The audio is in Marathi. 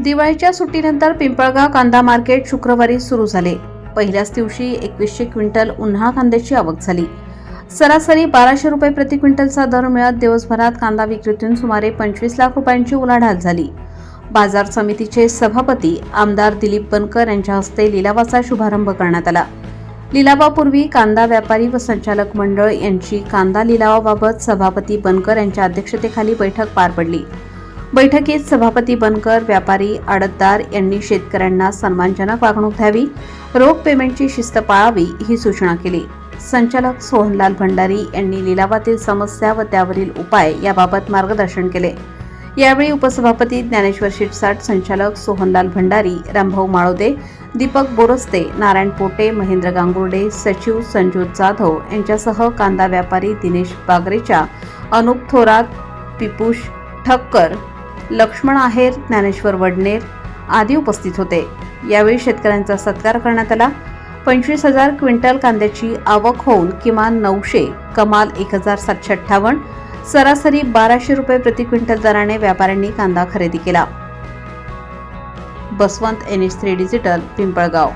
दिवाळीच्या सुट्टीनंतर पिंपळगाव कांदा मार्केट शुक्रवारी सुरू झाले. पहिल्याच दिवशी एकवीसशे क्विंटल उन्हाळ कांद्याची आवक झाली. सरासरी बाराशे रुपये प्रति क्विंटलचा दर मिळत दिवसभरात कांदा विक्रीतून सुमारे पंचवीस लाख रुपयांची उलाढाल झाली. बाजार समितीचे सभापती आमदार दिलीप बनकर यांच्या हस्ते लिलावाचा शुभारंभ करण्यात आला. लिलावापूर्वी कांदा व्यापारी व संचालक मंडळ यांची कांदा लिलावाबाबत सभापती बनकर यांच्या अध्यक्षतेखाली बैठक पार पडली. बैठकीत सभापती बनकर व्यापारी आडतदार यांनी शेतकऱ्यांना सन्मानजनक वागणूक द्यावी रोख पेमेंटची शिस्त पाळावी ही सूचना केली. संचालक सोहनलाल भंडारी यांनी लिलावातील समस्या व त्यावरील उपाय याबाबत मार्गदर्शन केले. यावेळी उपसभापती ज्ञानेश्वर शिरसाट संचालक सोहनलाल भंडारी रामभाऊ माळोदे दीपक बोरस्ते नारायण पोटे महेंद्र गांगुर्डे सचिव संजोत जाधव यांच्यासह कांदा व्यापारी दिनेश बागरेच्या अनुप थोरात पिपुष ठक्कर लक्ष्मण आहेर ज्ञानेश्वर वडनेर आदी उपस्थित होते. यावेळी शेतकऱ्यांचा सत्कार करण्यात आला. पंचवीस हजार क्विंटल कांद्याची आवक होऊन किमान नऊशे कमाल एक हजार सातशे अठ्ठावन्न सरासरी बाराशे रुपये प्रति क्विंटल दराने व्यापाऱ्यांनी कांदा खरेदी केला. Baswant N H three digital Pimpalgaon.